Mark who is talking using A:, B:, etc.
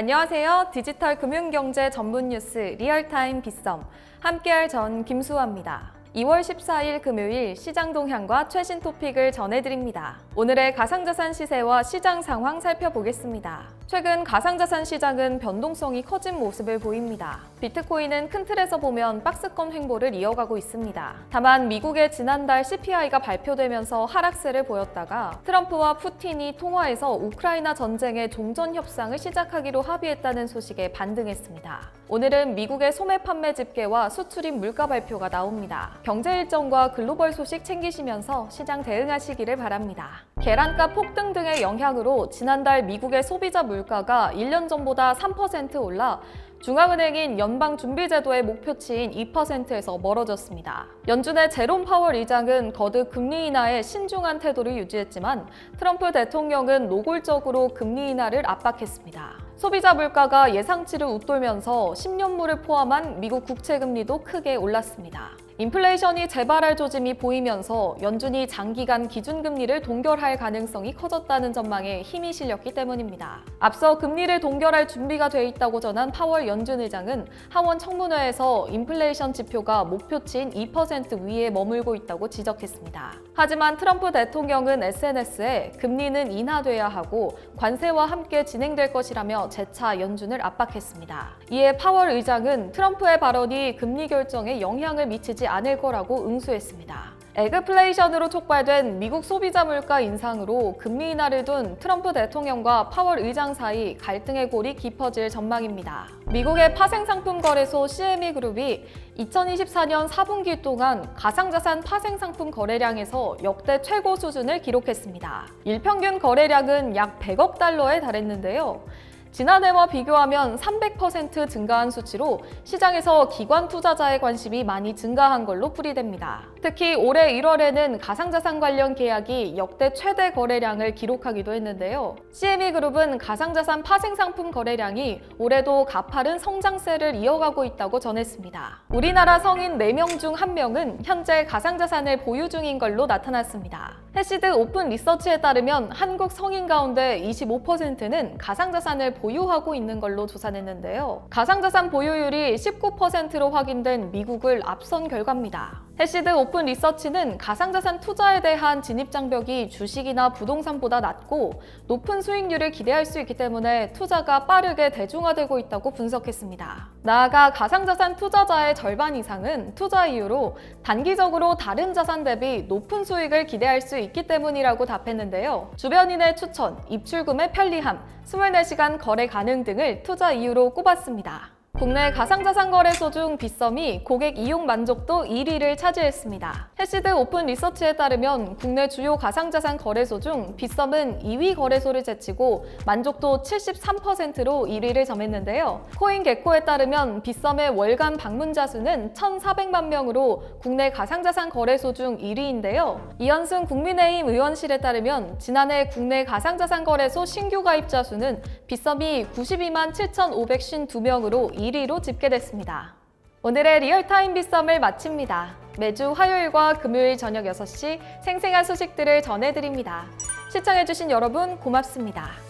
A: 안녕하세요. 디지털 금융경제 전문 뉴스 리얼타임 빗썸 함께할 전 김수아입니다. 2월 14일 금요일 시장 동향과 최신 토픽을 전해드립니다. 오늘의 가상자산 시세와 시장 상황 살펴보겠습니다. 최근 가상자산 시장은 변동성이 커진 모습을 보입니다. 비트코인은 큰 틀에서 보면 박스권 횡보를 이어가고 있습니다. 다만 미국의 지난달 CPI가 발표되면서 하락세를 보였다가 트럼프와 푸틴이 통화에서 우크라이나 전쟁의 종전 협상을 시작하기로 합의했다는 소식에 반등했습니다. 오늘은 미국의 소매 판매 집계와 수출입 물가 발표가 나옵니다. 경제 일정과 글로벌 소식 챙기시면서 시장 대응하시기를 바랍니다. 계란값 폭등 등의 영향으로 지난달 미국의 소비자 물가가 1년 전보다 3% 올라 중앙은행인 연방준비제도의 목표치인 2%에서 멀어졌습니다. 연준의 제롬 파월 의장은 거듭 금리 인하에 신중한 태도를 유지했지만 트럼프 대통령은 노골적으로 금리 인하를 압박했습니다. 소비자 물가가 예상치를 웃돌면서 10년물을 포함한 미국 국채 금리도 크게 올랐습니다. 인플레이션이 재발할 조짐이 보이면서 연준이 장기간 기준금리를 동결할 가능성이 커졌다는 전망에 힘이 실렸기 때문입니다. 앞서 금리를 동결할 준비가 돼 있다고 전한 파월 연준 의장은 하원 청문회에서 인플레이션 지표가 목표치인 2% 위에 머물고 있다고 지적했습니다. 하지만 트럼프 대통령은 SNS에 금리는 인하돼야 하고 관세와 함께 진행될 것이라며 재차 연준을 압박했습니다. 이에 파월 의장은 트럼프의 발언이 금리 결정에 영향을 미치지 않을 거라고 응수했습니다. 에그플레이션으로 촉발된 미국 소비자 물가 인상으로 금리 인하를 둔 트럼프 대통령과 파월 의장 사이 갈등의 골이 깊어질 전망입니다. 미국의 파생상품 거래소 CME 그룹이 2024년 4분기 동안 가상자산 파생상품 거래량에서 역대 최고 수준을 기록했습니다. 일평균 거래량은 약 100억 달러에 달했는데요. 지난해와 비교하면 300% 증가한 수치로 시장에서 기관 투자자의 관심이 많이 증가한 걸로 풀이됩니다. 특히 올해 1월에는 가상자산 관련 계약이 역대 최대 거래량을 기록하기도 했는데요. CME 그룹은 가상자산 파생 상품 거래량이 올해도 가파른 성장세를 이어가고 있다고 전했습니다. 우리나라 성인 4명 중 1명은 현재 가상자산을 보유 중인 걸로 나타났습니다. 해시드 오픈 리서치에 따르면 한국 성인 가운데 25%는 가상자산을 보유하고 있는 걸로 조사했는데요. 가상자산 보유율이 19%로 확인된 미국을 앞선 결과입니다. 해시드 오픈 리서치는 가상자산 투자에 대한 진입장벽이 주식이나 부동산보다 낮고 높은 수익률을 기대할 수 있기 때문에 투자가 빠르게 대중화되고 있다고 분석했습니다. 나아가 가상자산 투자자의 절반 이상은 투자 이유로 단기적으로 다른 자산 대비 높은 수익을 기대할 수 있기 때문이라고 답했는데요. 주변인의 추천, 입출금의 편리함, 24시간 거래 가능 등을 투자 이유로 꼽았습니다. 국내 가상자산 거래소 중 빗썸이 고객 이용 만족도 1위를 차지했습니다. 해시드 오픈 리서치에 따르면 국내 주요 가상자산 거래소 중 빗썸은 2위 거래소를 제치고 만족도 73%로 1위를 점했는데요. 코인 개코에 따르면 빗썸의 월간 방문자 수는 1,400만 명으로 국내 가상자산 거래소 중 1위인데요. 이현승 국민의힘 의원실에 따르면 지난해 국내 가상자산 거래소 신규 가입자 수는 빗썸이 92만 7,552명으로 1위로 집계됐습니다. 오늘의 리얼타임 빗썸을 마칩니다. 매주 화요일과 금요일 저녁 6시 생생한 소식들을 전해드립니다. 시청해주신 여러분 고맙습니다.